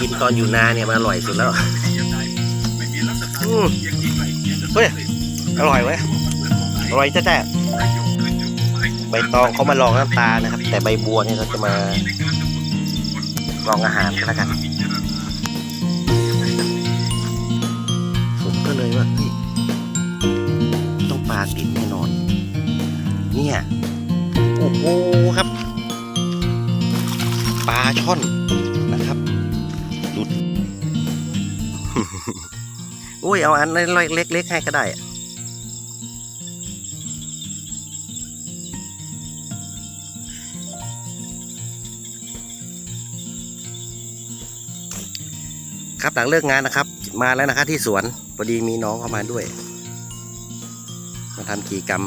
กินตอนอยู่นาเนี่ยมันอร่อยสุดแล้วอืมเฮ้ย อร่อยเว้ย อร่อยแท้ๆใบตองเขามาลองน้ำตาลนะครับ แต่ใบบัวเนี่ยเราจะมาลองอาหารกันแล้วกันผมก็เลยว่าเฮ้ยต้องปลาติดแน่นอน เนี่ย โอ้โหครับ ปลาช่อน อุ้ยเอาอันเล็กๆให้ก็ได้ครับหลังเลิกงานนะครับ มาแล้วนะครับที่สวนพอดีมีน้องเข้ามาด้วย มาทำกิจกรรม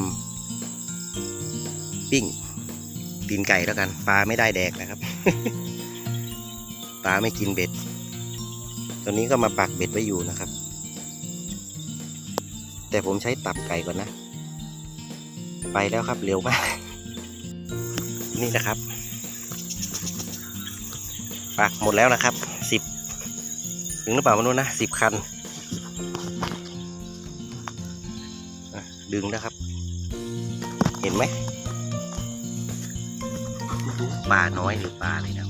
ปิ้งตีนไก่แล้วกันปลาไม่ได้แดกนะครับปลาไม่กินเบ็ด ตอนนี้ก็มาปักเบ็ดไว้อยู่นะครับ แต่ผมใช้ตับไก่ก่อนนะ ไปแล้วครับเร็วมาก นี่นะครับ ปักหมดแล้วนะครับสิบถึงหรือเปล่ามนุษย์นะสิบคัน ดึงนะครับ เห็นไหมปลาน้อยหรือปลาอะไรนะ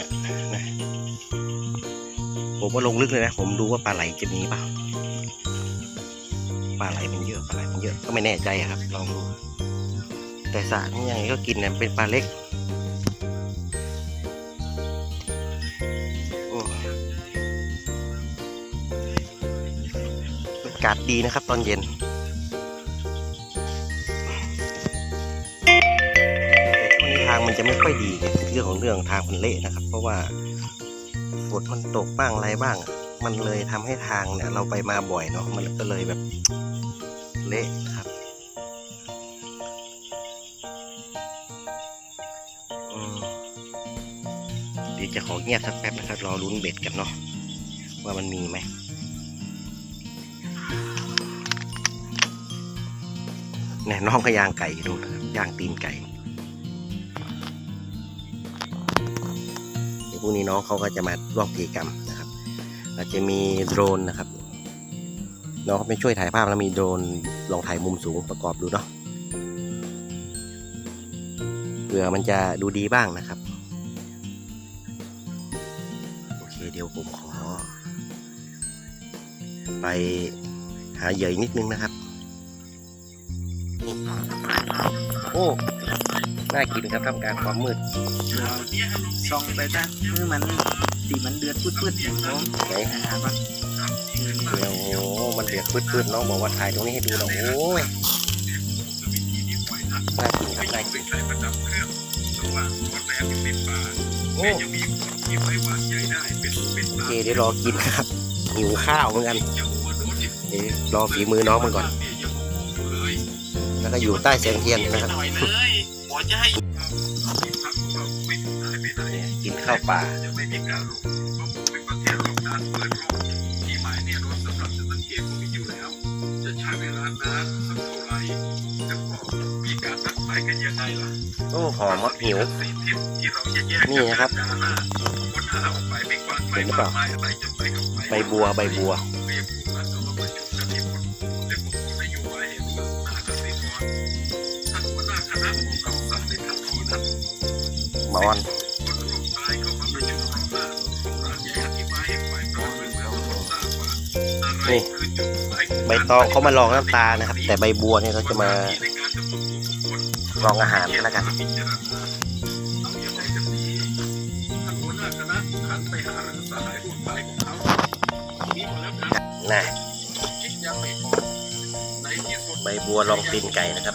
ยนะผมว่าลงลึกเลยนะ ผมดูว่าปลาไหลจะมีเปล่า ปลาไหลมันเยอะปลาไหลมันเยอะก็ไม่แน่ใจครับลองดูแต่สระนี่ยังไงก็กินเนี่ยเป็นปลาเล็กอากาศดีนะครับ ตอนเย็นแต่วงนี้ทางมันจะไม่ค่อยดีเรื่องของเรื่องทางมันเละนะครับ เพราะว่าฝนมันตกบ้างอะไรบ้าง มันเลยทำให้ทางเนี่ย เราไปมาบ่อยเนาะมันก็เลยแบบเละนะครับอืมเดี๋ยวจะขอเงียบสักแป๊บนะครับ รอลุ้นเบ็ดกันเนาะว่ามันมีไหมเนี่ยน้องก็ย่างไก่ดูนะครับย่างตีนไก่เดี๋ยวพรุ่งนี้น้องเขาก็จะมาร่วมกิจกรรมนะครับ อาจจะมีโดรนนะครับน้องเขาไปช่วยถ่ายภาพแล้วมีโดรนลองถ่ายมุมสูงประกอบดูเนาะเผื่อมันจะดูดีบ้างนะครับ โอเคเดี๋ยวผมขอ ไปหาเหยื่อนิดนึงนะครับ โอ้ น่ากินครับท่ามกลางความมืดส่องไปจ้ะมือมันสีมันเดือดปืดๆอย่างน้องไหนหาปะเดี๋ยวโอ้มันเดือดปืดๆน้องบอกว่าถ่ายตรงนี้ให้ดูหน่อยโอ้ยน่ากินครับน่ากินโอ้โอเคเดี๋ยวรอกินนะครับหิวข้าวเหมือนกันเดี๋ยวรอฝีมือน้องมันก่อน แล้วก็อยู่ใต้แสงเทียนนะครับ จะให้กินข้าวป่าโอ้หอมมดหิว นี่นะครับเห็นหรือเปล่าใบบัวใบบัว มอนนี่ใบตองเขามาลองน้ำตานะครับ แต่ใบบัวเนี่ยเราจะมาลองอาหารกันแล้วกันนะใบบัวลองตีนไก่นะครับ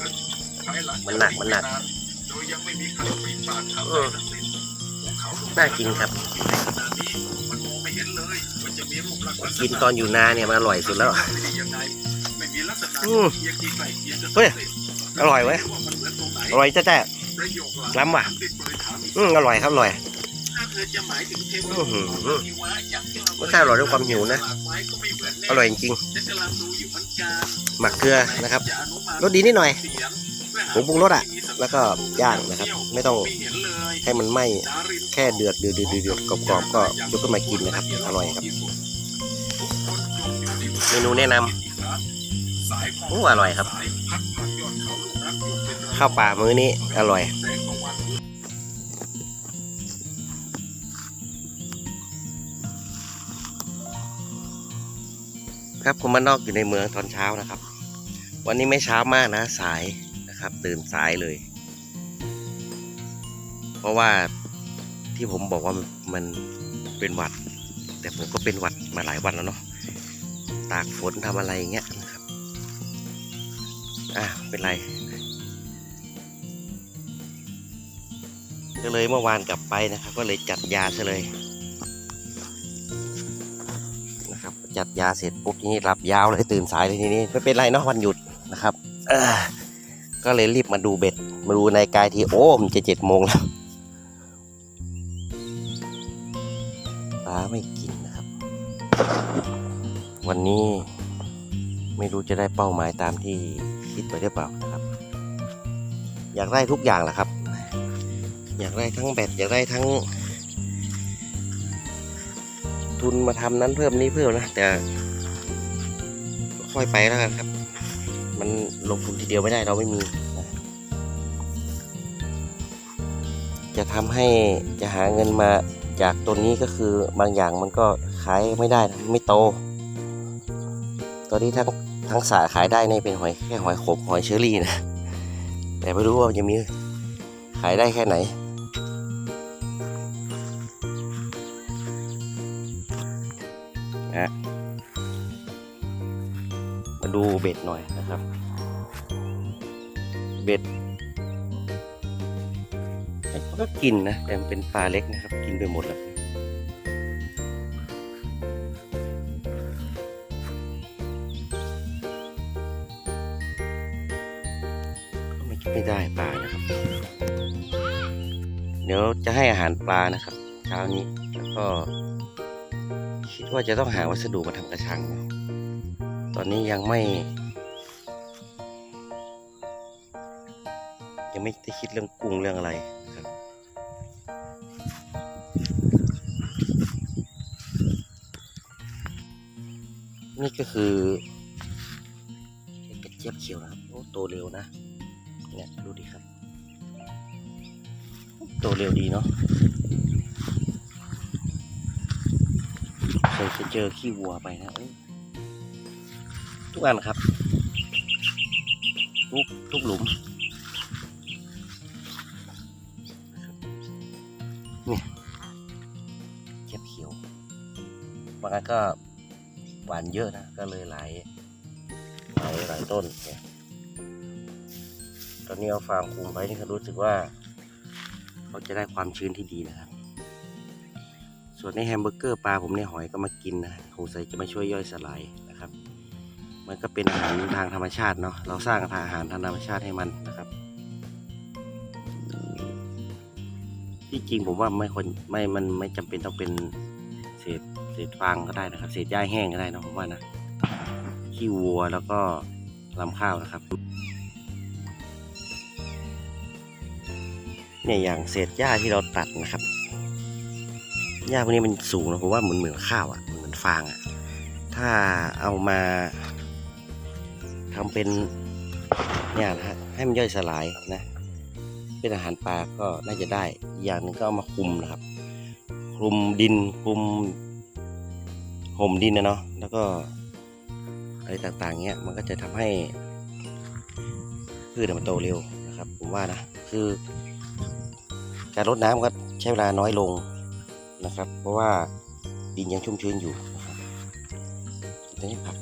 มันหนักมันหนัก น่ากินครับกินตอนอยู่นาเนี่ยมันอร่อยสุดแล้วอืมเฮ้ยอร่อยเว้ยอร่อยจ้าจ้าล้ำว่ะอืมอร่อยครับอร่อยอื้อหือรสชาติอร่อยด้วยความหิวนะ อร่อยจริงๆหมักเกลือนะครับรสดีนิดหน่อยผงปรุงรสอะ แล้วก็ย่างนะครับ ไม่ต้องให้มันไหม้แค่เดือดเดือดเดือดเดือดกรอบๆก็ยกขึ้นมากินนะครับอร่อยครับ เมนูแนะนำโอ้อร่อยครับ ข้าวป่ามื้อนี้อร่อยครับผมมานอกอยู่ในเมืองตอนเช้านะครับ วันนี้ไม่เช้ามากนะสายนะครับ ตื่นสายเลย เพราะว่าที่ผมบอกว่ามันเป็นหวัด แต่ผมก็เป็นหวัดมาหลายวันแล้วเนาะตากฝนทำอะไรอย่างเงี้ยนะครับอะเป็นไรก็เลยเมื่อวานกลับไปนะครับ ก็เลยจัดยาซะเลยนะครับ จัดยาเสร็จปุ๊บทีนี้หลับยาวเลยตื่นสายเลยทีนี้ไม่เป็นไรเนาะวันหยุดนะครับก็เลยรีบมาดูเบ็ด มาดูในกายทีโอ้มันจะเจ็ดโมงแล้ว วันนี้ไม่รู้จะได้เป้าหมายตามที่คิดไปหรือเปล่านะครับ อยากได้ทุกอย่างแหละครับ อยากได้ทั้งแบตอยากได้ทั้ง ทุนมาทำนั้นเพิ่มนี้เพิ่มนะแต่ค่อยไปแล้วกันครับ มันลงทุนทีเดียวไม่ได้เราไม่มีจะทำให้จะหาเงินมาจากตัวนี้ก็คือบางอย่างมันก็ขายไม่ได้ไม่โต ตอนนี้ทั้งทั้งสาขายได้ในเป็นหอยแค่หอยขมหอยเชอรี่นะแต่ไม่รู้ว่าจะมีขายได้แค่ไหน นะ มาดูเบ็ดหน่อยนะครับ เบ็ดมันก็กินนะ แต่มันเป็นปลาเล็กนะครับ กินไปหมดแล้ว ให้อาหารปลานะครับ เช้านี้แล้วก็ คิดว่าจะต้องหาวัสดุมาทำกระชัง ตอนนี้ยังไม่ ยังไม่ได้คิดเรื่องกุ้งเรื่องอะไรนะครับนี่ก็คือกระเจี๊ยบเขียวนะครับโอ้โตเร็วนะ เนี่ยดูดิครับ โตเร็วดีเนาะเคยจะเจอขี้วัวไปนะทุกอันครับ ทุกทุกหลุมเนี่ยเก็บเขียวบางอันก็หวานเยอะนะ ก็เลยหลายหลายหลายต้นเนี่ยตอนนี้เอาฟางคุมไว้นี่ก็รู้สึกว่า เขาจะได้ความชื้นที่ดีนะครับ ส่วนในแฮมเบอร์เกอร์ปลาผมในหอยก็มากินนะสงสัยจะมาช่วยย่อยสลายนะครับ มันก็เป็นอาหารทางธรรมชาติเนาะเราสร้างอาหารทางธรรมชาติให้มันนะครับ ที่จริงผมว่าไม่คนไม่มันไม่จำเป็นต้องเป็นเศษเศษฟางก็ได้นะครับ เศษหญ้าแห้งก็ได้นะผมว่านะขี้วัวแล้วก็ลำข้าวนะครับ เนี่ยอย่างเศษหญ้าที่เราตัดนะครับหญ้าพวกนี้มันสูงนะผมว่าเหมือนเหมือนข้าวอะเหมือนฟางอะ ถ้าเอามาทำเป็นเนี่ยนะฮะให้มันย่อยสลายนะเป็นอาหารปลาก็น่าจะได้อย่างหนึงก็เอามาคลุมนะครับ คลุมดินคลุมห่มดินนะเนาะแล้วก็อะไรต่างๆเงี้ยมันก็จะทำให้พืชมันโตเร็วนะครับ ผมว่านะคือ การรดน้ำก็ใช้เวลาน้อยลงนะครับ เพราะว่าดินยังชุ่มชื้นอยู่นะครับตอนนี้ผัก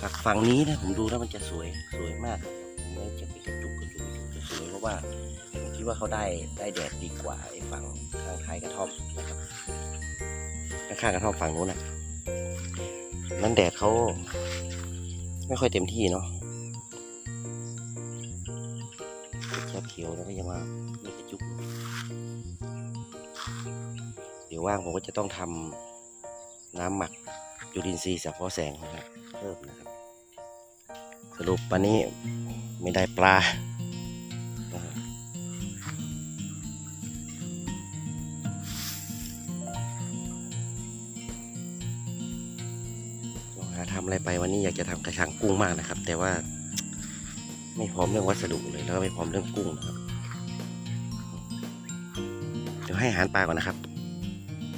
ผักฝั่งนี้นะผมดูแล้วมันจะสวยสวยมากผมว่จะเป็นกระจุกกระจุกกระจุกจะสวยเพราะว่าผมคิดว่าเขาได้ได้แดดดีกว่าไอ้ฝั่งข้างท้ายกระท่อมนะครับข้างๆกระท่อมฝั่งนู้นนะนั้นแดดเขาไม่ค่อยเต็มที่เนาะแค่เขียวแล้วก็ยังว่า ว่างผมก็จะต้องทำน้ำหมักจุลินทรีย์สังเคราะห์แสงนะครับเพิ่มนะครับ สรุปวันนี้ไม่ได้ปลาลองหาทำอะไรไปวันนี้อยากจะทำกระชังกุ้งมากนะครับ แต่ว่าไม่พร้อมเรื่องวัสดุเลยแล้วก็ไม่พร้อมเรื่องกุ้งนะครับ เดี๋ยวให้อาหารปลาก่อนนะครับ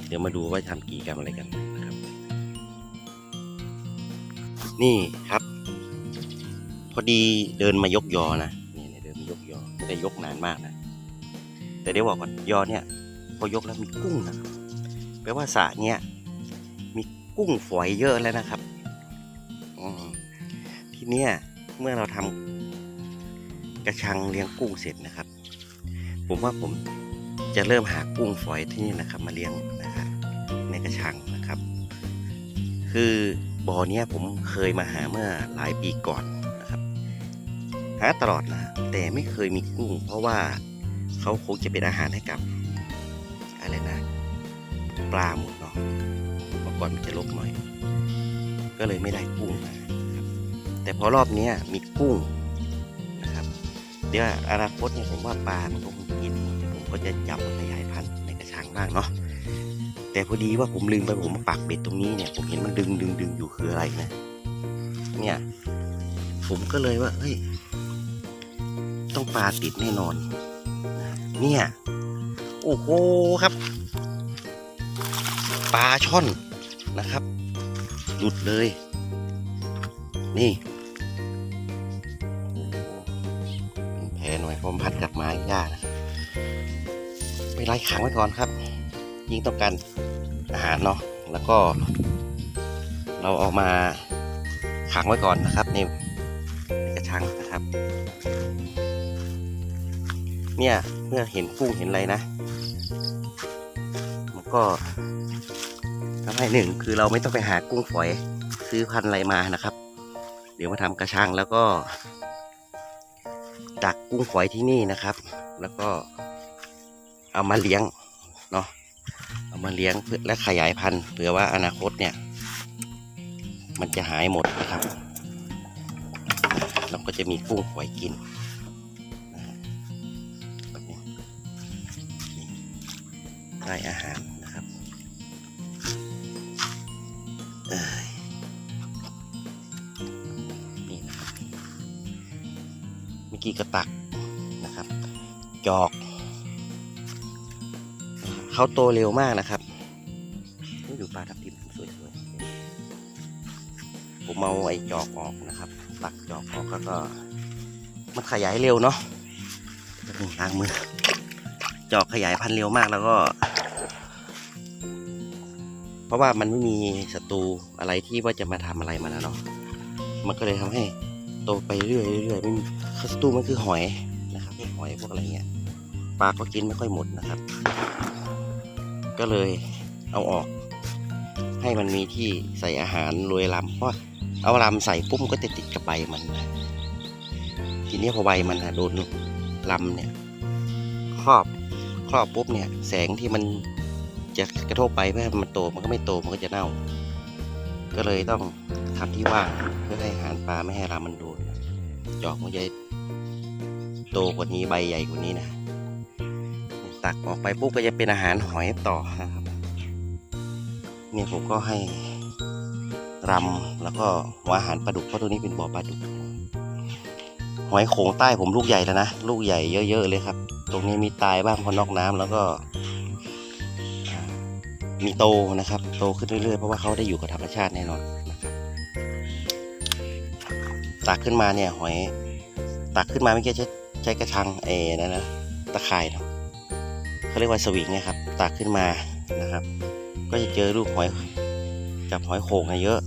เดี๋ยวมาดูว่าทำกี่กรัมอะไรกันนะครับ นี่ครับ พอดีเดินมายกยอนะนี่เดินมายกยอไม่ได้ยกนานมากนะ แต่เดี๋ยวบอกก่อนยอเนี่ย พอยกแล้วมีกุ้งนะแปลว่าสระเนี่ยมีกุ้งฝอยเยอะแล้วนะครับอมทีเนี้ยเมื่อเราทำกระชังเลี้ยงกุ้งเสร็จนะครับ ผมว่าผมจะเริ่มหากุ้งฝอยที่นี่นะครับ มาเลี้ยง ระชังนะครับ คือบ่อเนี้ยผมเคยมาหาเมื่อหลายปีก่อนนะครับหาตลอดนะแต่ไม่เคยมีกุ้ง เพราะว่าเขาคงจะเป็นอาหารให้กับอะไรนะ ปลาหมดเนาะเมื่อก่อนมันจะลกหน่อย ก็เลยไม่ได้กุ้งมานะครับแต่พอรอบเนี้ยมีกุ้งนะครับ เดี๋ยวอนาคตเนี่ยผมว่าปลามันก็คงกินผมก็จะจับมาขยายพันธุ์ในกระชังบ้างเนาะ แต่พอดีว่าผมลืมไปผมมาปักเบ็ดตรงนี้เนี่ย ผมเห็นมันดึงดึงดึงอยู่คืออะไรนะ เนี่ย ผมก็เลยว่าเฮ้ย ต้องปลาติดแน่นอน เนี่ย โอ้โหครับ ปลาช่อนนะครับ หลุดเลย นี่โอ้หนแผลหน่อยเพอมพัดกลับมาหญ้านะไปไล่ขังไว้ก่อนครับ ยิ่งต้องการอาหารเนาะแล้วก็ เราเอามาขังไว้ก่อนนะครับในกระชังนะครับ เนี่ยเมื่อเห็นกุ้งเห็นอะไรนะ มันก็ทำให้หนึ่งคือเราไม่ต้องไปหากุ้งฝอยซื้อพันธุ์อะไรมานะครับ เดี๋ยวมาทำกระชังแล้วก็ดักกุ้งฝอยที่นี่นะครับ แล้วก็เอามาเลี้ยงเนาะ เอามาเลี้ยงเพื่อและขยายพันธุ์เผื่อว่าอนาคตเนี่ย มันจะหายหมดนะครับ เราก็จะมีกุ้งฝอยกินนะฮะแบบนี้นี่ได้อาหารนะครับนี่นะครับเมื่อกี้กระตักนะครับ จอก เขาโตเร็วมากนะครับนี่ดูปลาทับทิมสวยๆผมเอาไอ้จอกออกนะครับตักจอกออกแล้วก็มันขยายเร็วเนาะล้างมือ จอกขยายพันธุ์เร็วมากแล้วก็ เพราะว่ามันไม่มีศัตรูอะไรที่ว่าจะมาทำอะไรมันนะเนาะมันก็เลยทำให้โตไปเรื่อยๆเรื่อยไม่มีศัตรูมันคือหอยนะครับพวกหอยพวกอะไรเงี้ยปลาก็กินไม่ค่อยหมดนะครับ ก็เลยเอาออก ให้มันมีที่ใส่อาหารโรยลำเพราะเอาลำใส่ปุ๊บก็จะติดกับใบมันทีนี้พอใบมันโดนลำเนี่ยครอบครอบปุ๊บเนี่ย แสงที่มันจะกระทบไปเพื่อให้มันโตมันก็ไม่โตมันก็จะเน่า ก็เลยต้องทำที่ว่างเพื่อให้อาหารปลาไม่ให้ลำมันโดนจอกมันจะโตกว่านี้ใบใหญ่กว่านี้นะ ตักออกไปปุ๊บก็จะเป็นอาหารหอยต่อนะครับนี่ผมก็ให้รำแล้วก็หัวอาหารปลาดุกเพราะตัวนี้เป็นบ่อปลาดุกหอยโขงใต้ผมลูกใหญ่แล้วนะลูกใหญ่เยอะ ๆ เลยครับ ตรงนี้มีตายบ้างเพราะนอกน้ำแล้วก็มีโตนะครับ โตขึ้นเรื่อยๆเพราะว่าเขาได้อยู่กับธรรมชาติแน่นอนนะครับตักขึ้นมาเนี่ยหอยตักขึ้นมาไม่อกี้ใช้ใช้กระชังเอนั่นะตะข่ายเนาะ เขาเรียกว่าสวิงนะครับตักขึ้นมานะครับ ก็จะเจอลูกหอยกับหอยโขงนเยอะ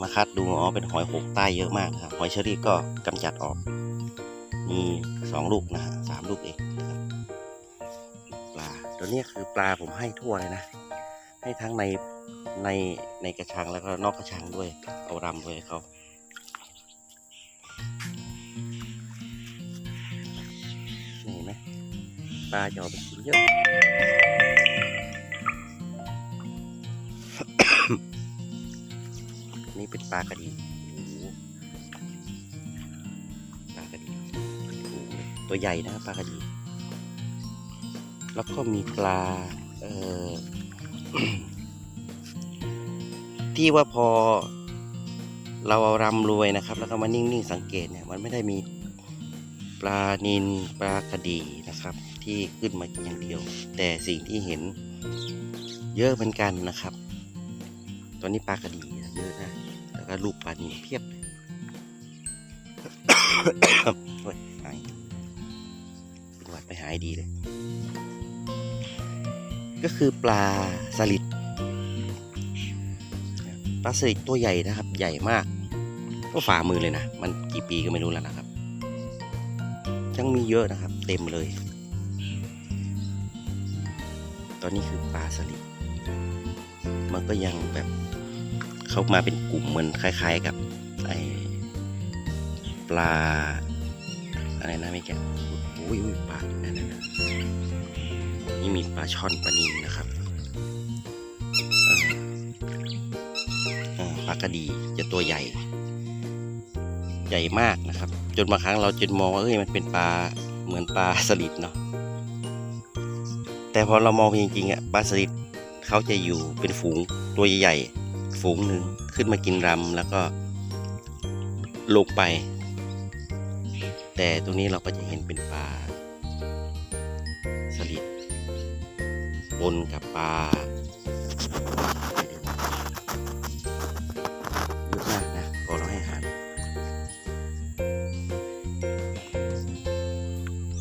มาคัดดูอ๋อเป็นหอยหกใต้เยอะมากครับหอยเชอรี่ก็กำจัดออก มีสองลูกนะฮะสามลูกเองนะครับปลาตัวนี้คือปลาผมให้ทั่วเลยนะ ให้ทั้งในในในกระชังแล้วก็นอกกระชังด้วยเอารำด้วยเขา ปลาจะออกไปกินเยอะนี่เป็นปลากระดีโอ้โหปลากระดีโอ้โหตัวใหญ่นะครับปลากระดี แล้วก็มีปลา เอ่อ ที่ว่าพอเราเอารำรวยนะครับ แล้วก็มานิ่ง ๆ สังเกตเนี่ย มันไม่ได้มีปลานินปลากระดีนะครับ ที่ขึ้นมากินอย่างเดียว แต่สิ่งที่เห็นเยอะเหมือนกันนะครับ ตอนนี้ปลากระดีเยอะนะแล้วก็ลูกปลานินเพียบเลยหายเป็นหวัดไปหายดีเลย ก็คือปลาสลิดปลาสลิดตัวใหญ่นะครับ ใหญ่มากก็ฝ่ามือเลยนะ มันกี่ปีก็ไม่รู้แล้วนะครับ ยังมีเยอะนะครับ เต็มเลย อนนี้คือปลาสลิดมันก็ยังแบบเข้ามาเป็นกลุ่มเหมือนคล้าย ๆ กับไอปลาอะไรนะไม่แกโอ้ยอุ้ยปลานั่นนะนี่มีปลาช่อนปลานิลนะครับออเออปลากระดีจะตัวใหญ่ ใหญ่มากนะครับ จนบางครั้งเราจนมองว่าเอ้ยมันเป็นปลาเหมือนปลาสลิดเนาะ แต่พอเรามองจริงๆอะปลาสลิดเขาจะอยู่เป็นฝูงตัวใหญ่ๆฝูงหนึ่งขึ้นมากินรำแล้วก็ลงไป แต่ตรงนี้เราก็จะเห็นเป็นปลาสลิดปนกับปลาเยอะมากนะพอเราให้อาหาร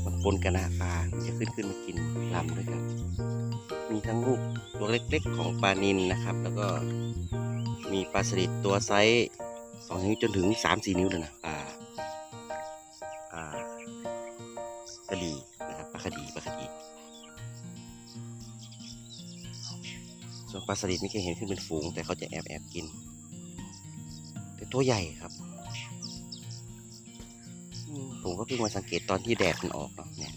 มันปนกันนะ ขึ้นขึ้นมากินลำด้วยกันมีทั้งลูกตัวเล็กๆของปลานินนะครับ แล้วก็มีปลาสลิดตัวไซส์สองนิ้วจนถึงสามสี่นิ้วเลยนะปลาอ่ากระดีนะครับปลากระดีปลากระดีส่วนปลาสลิดไม่เคยเห็นขึ้นเป็นฝูง แต่เขาจะแอบแอบกิน แต่ตัวใหญ่ครับอืมผมก็เพิ่งมาสังเกตตอนที่แดดมันออกเนาะเนี่ยเนี่ย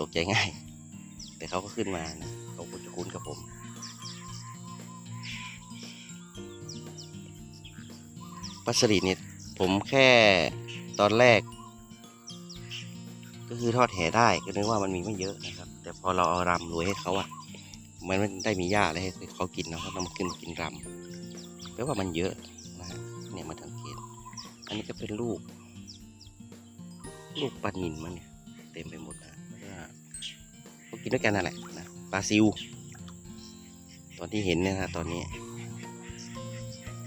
ตกใจง่าย แต่เขาก็ขึ้นมานะเขาก็จะคุ้นกับผมปลาสลิเนี่ยผมแค่ตอนแรก ก็คือทอดแหได้ก็นึกว่ามันมีไม่เยอะนะครับ แต่พอเราเอารำรวยให้เขาอะมันไม่ได้มีหญ้าอะไรให้เขากินเนะเขาต้องมาขึ้นมากินรำแปลว่ามันเยอะนะฮะเนี่ยมาสังเกตอันนี้ก็เป็นลูก ลูกปลานินมันเนี่ยเต็มไปหมด กินด้วยกันนั่นแหละนะปลาซิว ตอนที่เห็นเนี่ยนะตอนนี้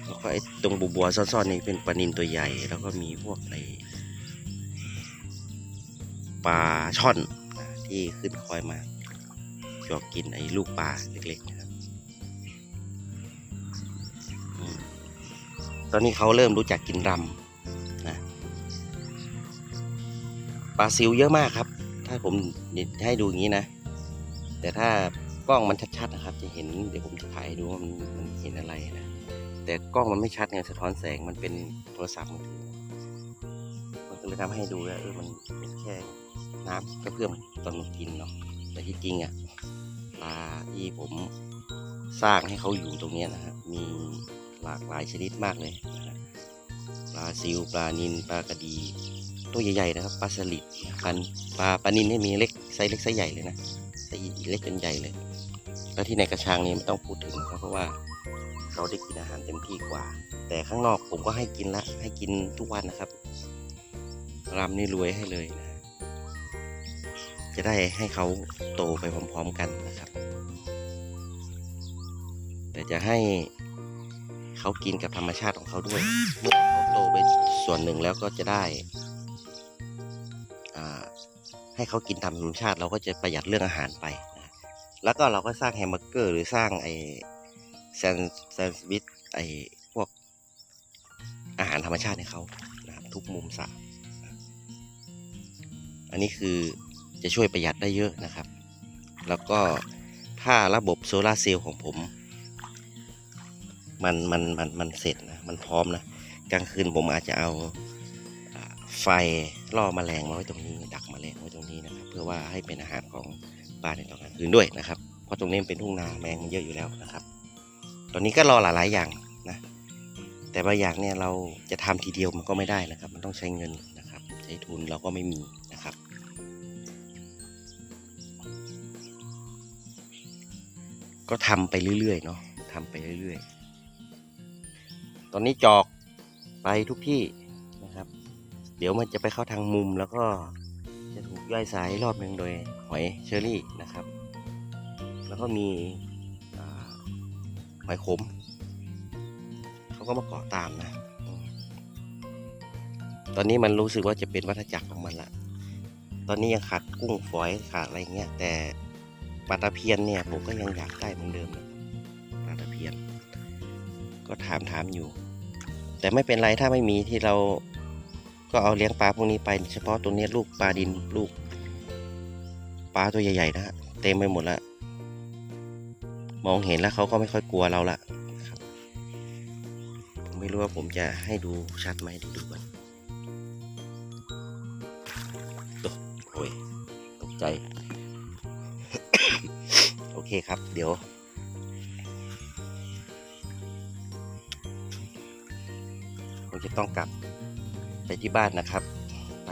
แล้วก็ไอ้ตรงบัวบัวซ่อนๆนี่เป็นปลานินตัวใหญ่ แล้วก็มีพวกไอ้ปลาช่อนนะที่ขึ้นคอยมาชอบกินไอ้ลูกปลาเล็กๆนะครับตอนนี้เขาเริ่มรู้จักกินรำนะปลาซิวเยอะมากครับ ถ้าผมให้ดูอย่างนี้นะ แต่ถ้ากล้องมันชัดๆนะครับ จะเห็นเดี๋ยวผมจะถ่ายดูว่ามันมันเห็นอะไรนะแต่กล้องมันไม่ชัดไงสะท้อนแสงมันเป็นโทรศัพท์มือถือมันก็เลยทำให้ดูว่าเออมันเป็นแค่น้ำกระเพื่อมตอนมันกินเนาะแต่ที่จริงอะปลาที่ผมสร้างให้เขาอยู่ตรงเนี้ยนะครับมีหลากหลายชนิดมากเลยนะปลาซิวปลานินปลากระดีตัวใหญ่ๆนะครับปลาสลิดปลาปลาปลานินเนี่ยมีเล็กไซส์เล็กไซส์ใหญ่เลยนะ ไซส์เล็กจนใหญ่เลย แล้วที่ในกระชังนี่ไม่ต้องพูดถึงนะครับเพราะว่าเขาได้กินอาหารเต็มที่กว่า แต่ข้างนอกผมก็ให้กินละให้กินทุกวันนะครับรำนี่รวยให้เลยนะจะได้ให้เขาโตไปพร้อมๆกันนะครับ แต่จะให้เขากินกับธรรมชาติของเขาด้วย เมื่อเขาโตไปส่วนหนึ่งแล้วก็จะได้ ให้เขากินตามธรรมชาติ เราก็จะประหยัดเรื่องอาหารไปนะแล้วก็เราก็สร้างแฮมเบอร์เกอร์หรือสร้างไอแซนแซนด์วิชไอพวกอาหารธรรมชาติให้เขานะครับทุกมุมสระอันนี้คือจะช่วยประหยัดได้เยอะนะครับ แล้วก็ถ้าระบบโซลาร์เซลล์ของผมมันมันมันมันเสร็จนะมันพร้อมนะกลางคืนผมอาจจะเอาไฟล่อแมลงมาไว้ตรงนี้ดักแมลงไว้ เพื่อว่าให้เป็นอาหารของปลาในตอนกลางคืนด้วยนะครับ เพราะตรงนี้เป็นทุ่งนาแมงมันเยอะอยู่แล้วนะครับ ตอนนี้ก็รอหลายๆอย่างนะ แต่บางอย่างเนี่ยเราจะทำทีเดียวมันก็ไม่ได้นะครับ มันต้องใช้เงินนะครับ ใช้ทุนเราก็ไม่มีนะครับก็ทำไปเรื่อยๆเนาะทำไปเรื่อยๆ ตอนนี้จอกไปทุกที่นะครับ เดี๋ยวมันจะไปเข้าทางมุมแล้วก็ จะถูกย่อยสายรอบหนึ่งโดยหอยเชอรี่นะครับ แล้วก็มีอหอยขม เขาก็มาเกาะตามนะ ตอนนี้มันรู้สึกว่าจะเป็นวัฏจักรของมันละ ตอนนี้ยังขาดกุ้งฝอยขาดอะไรเงี้ย แต่ปลาตะเพียนเนี่ยผมก็ยังอยากได้เหมือนเดิมนะปลาตะเพียน ก็ถามถามอยู่ แต่ไม่เป็นไรถ้าไม่มีที่เรา ก็เอาเลี้ยงปลาพวกนี้ไป เฉพาะตัวนี้ลูกปลาดินลูกปลาตัวใหญ่ๆนะฮะเต็มไปหมดละมองเห็นแล้วเขาก็ไม่ค่อยกลัวเราละผมไม่รู้ว่าผมจะให้ดูชัดไหมดี๋ยวดูกันโอ้โอ้ยตกใจ โอเคครับ เดี๋ยวผมจะต้องกลับ ไปที่บ้านนะครับ ไป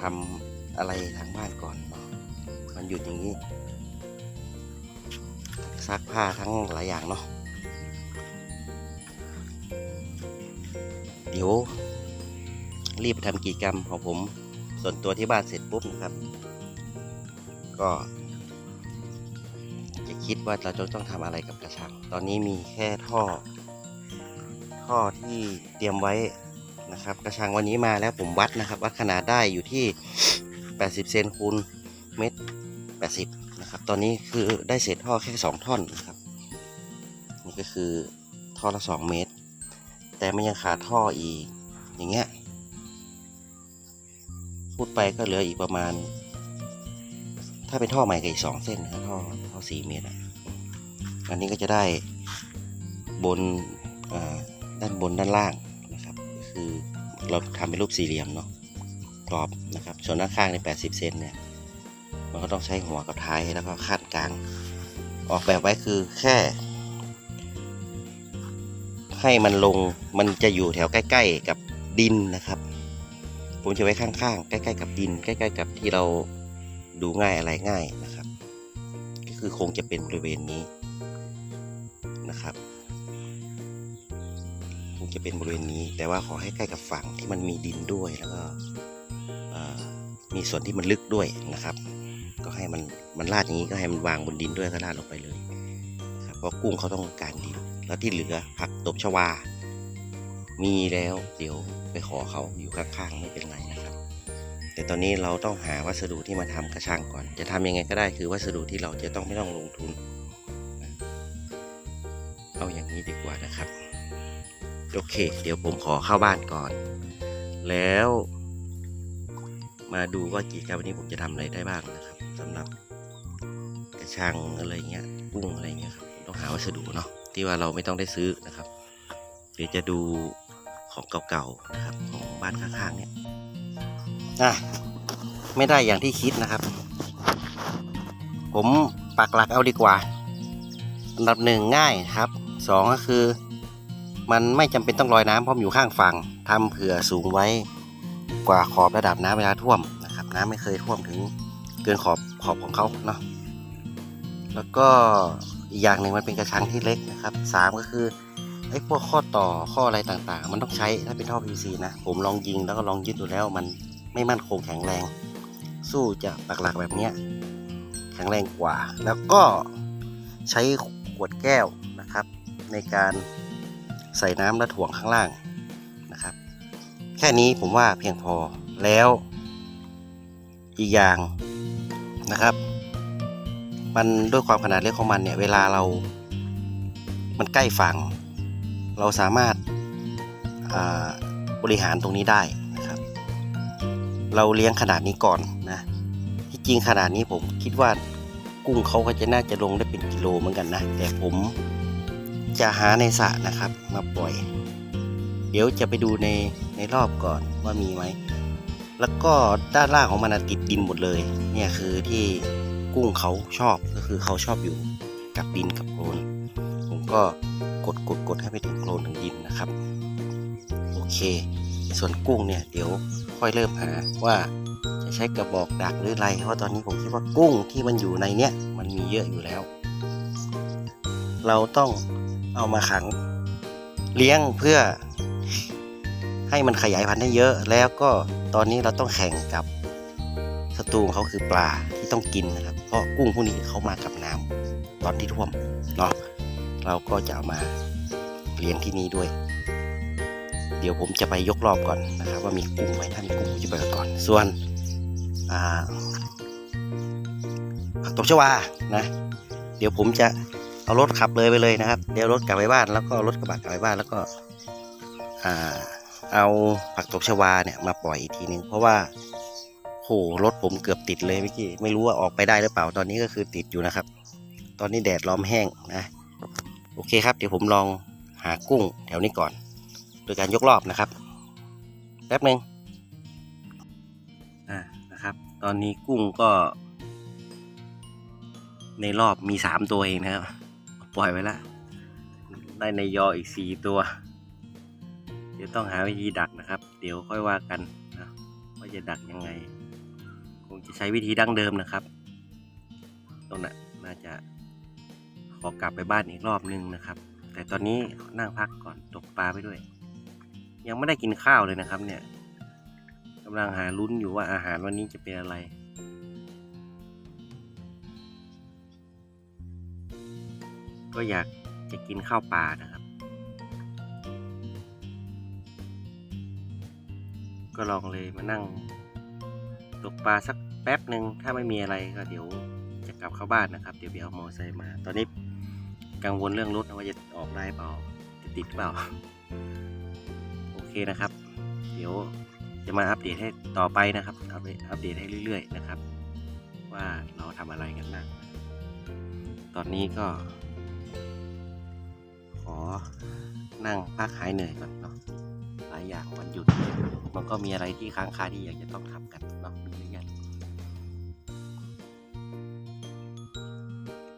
ทำอะไรทางบ้านก่อนเนาะมันหยุดอย่างนี้ซักผ้าทั้งหลายอย่างเนาะเดี๋ยวรีบทำกิจกรรมของผมส่วนตัวที่บ้านเสร็จปุ๊บนะครับ ก็ จะคิดว่าเราจะต้องทำอะไรกับกระชัง ตอนนี้มีแค่ท่อ ท่อที่เตรียมไว้ นะครับ กระชังวันนี้มาแล้วผมวัดนะครับวัดขนาดได้อยู่ที่ 80 เซนคูณเมตร80นะครับ ตอนนี้คือได้เศษท่อแค่ 2 ท่อนนะครับ นี่ก็คือท่อละ 2 เมตร แต่มันยังขาดท่ออีก อย่างเงี้ย พูดไปก็เหลืออีกประมาณ ถ้าเป็นท่อใหม่ก็อีกสองเส้นนะท่อท่อสี่เมตรอันนี้ก็จะได้บนด้านบนด้านล่าง คือเราทำเป็นรูปสี่เหลี่ยมเนาะกรอบนะครับ ส่วนด้านข้างในแปดสิบเซนเนี่ย มันก็ต้องใช้หัวกับท้ายแล้วก็คาดกลาง ออกแบบไว้คือแค่ ให้มันลงมันจะอยู่แถวใกล้ ๆ กับดินนะครับ ผมจะไว้ข้างๆ ใกล้ๆ กับดิน ใกล้ๆ กับที่เราดูง่ายอะไรง่ายนะครับ ก็คือคงจะเป็นบริเวณนี้นะครับ จะเป็นบริเวณนี้ แต่ว่าขอให้ใกล้กับฝั่งที่มันมีดินด้วยแล้วก็มีส่วนที่มันลึกด้วยนะครับ ก็ให้มันมันลาดอย่างนี้ก็ให้มันวางบนดินด้วยก็ลาดลงไปเลยครับเพราะกุ้งเขาต้องการดิน แล้วที่เหลือผักตบชวา มีแล้วเดี๋ยวไปขอเขาอยู่ข้างๆไม่เป็นไรนะครับ แต่ตอนนี้เราต้องหาวัสดุที่มาทำกระชังก่อน จะทำยังไงก็ได้คือวัสดุที่เราจะต้องไม่ต้องลงทุน เอาอย่างนี้ดีกว่านะครับ โอเค เดี๋ยวผมขอเข้าบ้านก่อน แล้ว มาดูว่ากิจกรรมวันนี้ผมจะทำอะไรได้บ้างนะครับสำหรับกระชังอะไรเงี้ยกุ้งอะไรเงี้ยครับต้องหาวัสดุเนาะที่ว่าเราไม่ต้องได้ซื้อนะครับ เดี๋ยวจะดูของเก่าๆนะครับของบ้านข้างๆเนี่ยอะไม่ได้อย่างที่คิดนะครับ ผมปักหลักเอาดีกว่าอันดับหนึ่งง่ายครับสองก็คือ มันไม่จำเป็นต้องลอยน้ำเพราะมันอยู่ข้างฝั่งทำเผื่อสูงไว้กว่าขอบระดับน้ำเวลาท่วมนะครับ น้ำไม่เคยท่วมถึงเกินขอบขอบของเขาเนาะแล้วก็อีกอย่างหนึ่งมันเป็นกระชังที่เล็กนะครับสามก็คือไอ้พวกข้อต่อข้ออะไรต่างๆ มันต้องใช้ถ้าเป็นท่อ PVC นะผมลองยิงแล้วก็ลองยึดดูแล้วมันไม่มั่นคงแข็งแรง สู้จะปักหลักแบบเนี้ยแข็งแรงกว่า แล้วก็ใช้ขวดแก้วนะครับ ในการ ใส่น้ำและถ่วงข้างล่างนะครับ แค่นี้ผมว่าเพียงพอแล้วอีกอย่างนะครับ มันด้วยความขนาดเล็กของมันเนี่ยเวลาเรา มันใกล้ฝั่ง เราสามารถาบริหารตรงนี้ได้นะครับ เราเลี้ยงขนาดนี้ก่อนนะที่จริงขนาดนี้ผมคิดว่ากุ้งเขาก็จะน่าจะลงได้เป็นกิโลเหมือนกันนะ แต่ผม จะหาในสระนะครับ มาปล่อย เดี๋ยวจะไปดูในในรอบก่อนว่ามีไหม แล้วก็ด้านล่างของมันติดดินหมดเลย เนี่ยคือที่กุ้งเขาชอบก็คือเขาชอบอยู่กับดินกับโคลนผมก็กดกดกดให้ไปถึงโคลนถึงดินนะครับ โอเค ส่วนกุ้งเนี่ยเดี๋ยวค่อยเริ่มหาว่าจะใช้กระบอกดักหรืออะไรเพราะตอนนี้ผมคิดว่ากุ้งที่มันอยู่ในเนี้ยมันมีเยอะอยู่แล้ว เราต้อง เอามาขังเลี้ยงเพื่อให้มันขยายพันธุ์ได้เยอะ แล้วก็ตอนนี้เราต้องแข่งกับศัตรูของเขาคือปลาที่ต้องกินนะครับ เพราะกุ้งพวกนี้เขามากับน้ำตอนที่ท่วมเนาะเราก็จะเอามาเลี้ยงที่นี่ด้วย เดี๋ยวผมจะไปยกรอบก่อนนะครับ ว่ามีกุ้งไหมถ้ามีกุ้งผมจะไปก่อน ส่วนผักตบชวานะ เดี๋ยวผมจะ เอารถขับเลยไปเลยนะครับ เดี๋ยวรถกลับไปบ้าน แล้วก็รถกระบะกลับไปบ้านแล้วก็เอาผักตบชวาเนี่ยมาปล่อยอีกทีนึงเพราะว่าโหรถผมเกือบติดเลยเมื่อกี้ไม่รู้ว่าออกไปได้หรือเปล่าตอนนี้ก็คือติดอยู่นะครับ ตอนนี้แดดล้อมแห้งนะโอเคครับ เดี๋ยวผมลองหากุ้งแถวนี้ก่อน โดยการยกรอบนะครับแป๊บหนึ่งอ่านะครับ ตอนนี้กุ้งก็ ในรอบมีสามตัวเองนะครับ ล่อยไว้ละ ได้ในยออีกสี่ตัว เดี๋ยวต้องหาวิธีดักนะครับ เดี๋ยวค่อยว่ากันนะว่าจะดักยังไง คงจะใช้วิธีดั้งเดิมนะครับต้นน่ะน่าจะขอกลับไปบ้านอีกรอบนึงนะครับ แต่ตอนนี้นั่งพักก่อนตกปลาไปด้วย ยังไม่ได้กินข้าวเลยนะครับเนี่ยกำลังหาลุ้นอยู่ว่าอาหารวันนี้จะเป็นอะไร ก็อยากจะกินข้าวปลานะครับ ก็ลองเลยมานั่งตกปลาสักแป๊บหนึ่งถ้าไม่มีอะไรก็เดี๋ยวจะกลับเข้าบ้านนะครับ เดี๋ยวไปเอามอเตอไซค์มา ตอนนี้กังวลเรื่องรถนะว่าจะออกได้เปล่าจะติดเปล่า โอเคนะครับ เดี๋ยวจะมาอัปเดตให้ต่อไปนะครับ อัปเดตอัปเดตให้เรื่อย ๆ นะครับ ว่าเราทำอะไรกันบ้างตอนนี้ก็ อนั่งพักหายเหนื่อยก่อนเนาะหลายอย่างวันหยุด มันก็มีอะไรที่ค้างคาที่อยากจะต้องทำกันเนาะมีเยอะแยะ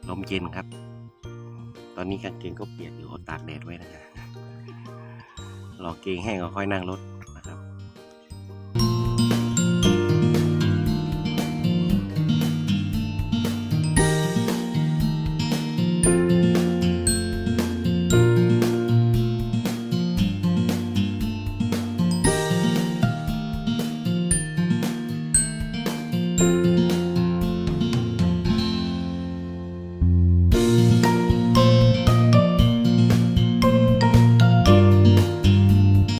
ลมเย็นครับ ตอนนี้กางเกงก็เปียกอยู่อาตากแดดไว้นะฮะรอเกงแห้งก็ค่อยนั่งรถ